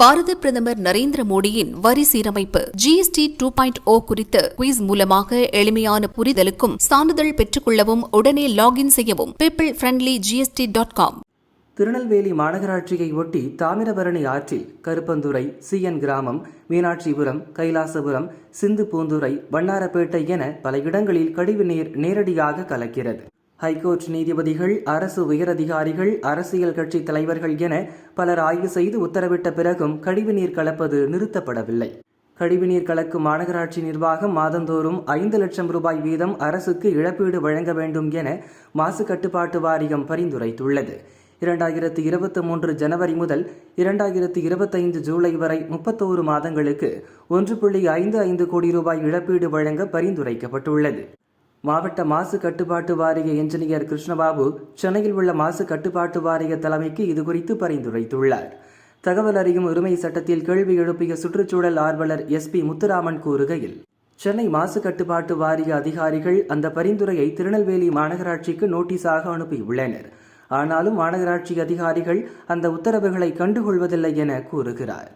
பாரத பிரதமர் நரேந்திர மோடியின் வரி சீரமைப்பு ஜிஎஸ்டி டூ பாயிண்ட் ஓ குறித்த குவிஸ் மூலமாக எளிமையான புரிதலுக்கும் சான்றிதழ் பெற்றுக்கொள்ளவும் உடனே லாகின் செய்யவும் people friendly GST dot com Tirunelveli மாநகராட்சியை ஒட்டி தாமிரபரணி ஆற்றில் கருப்பந்துறை சிஎன் கிராமம் மீனாட்சிபுரம் கைலாசபுரம் சிந்து பூந்துறை வண்ணாரப்பேட்டை என பல இடங்களில் கழிவு நீர் நேரடியாக கலக்கிறது. ஹைகோர்ட் நீதிபதிகள் அரசு உயரதிகாரிகள் அரசியல் கட்சி தலைவர்கள் என பலர் ஆய்வு செய்து உத்தரவிட்ட பிறகும் கழிவுநீர் கலப்பது நிறுத்தப்படவில்லை. கழிவுநீர் கலக்கும் மாநகராட்சி நிர்வாகம் மாதந்தோறும் ஐந்து லட்சம் ரூபாய் வீதம் அரசுக்கு இழப்பீடு வழங்க வேண்டும் என மாசு கட்டுப்பாட்டு வாரியம் பரிந்துரைத்துள்ளது. இரண்டாயிரத்து இருபத்தி மூன்று ஜனவரி முதல் இரண்டாயிரத்து இருபத்தைந்து ஜூலை வரை முப்பத்தோரு மாதங்களுக்கு ஒன்று புள்ளி ஐந்து ஐந்து கோடி ரூபாய் இழப்பீடு வழங்க பரிந்துரைக்கப்பட்டுள்ளது. மாவட்ட மாசு கட்டுப்பாட்டு வாரிய என்ஜினியர் கிருஷ்ணபாபு சென்னையில் உள்ள மாசு கட்டுப்பாட்டு வாரிய தலைமைக்கு இதுகுறித்து பரிந்துரைத்துள்ளார். தகவல் அறியும் உரிமை சட்டத்தில் கேள்வி எழுப்பிய சுற்றுச்சூழல் ஆர்வலர் எஸ் பி முத்துராமன் கூறுகையில் சென்னை மாசு கட்டுப்பாட்டு வாரிய அதிகாரிகள் அந்த பரிந்துரையை திருநெல்வேலி மாநகராட்சிக்கு நோட்டீஸாக அனுப்பியுள்ளனர். ஆனாலும் மாநகராட்சி அதிகாரிகள் அந்த உத்தரவுகளை கண்டுகொள்வதில்லை என கூறுகிறார்.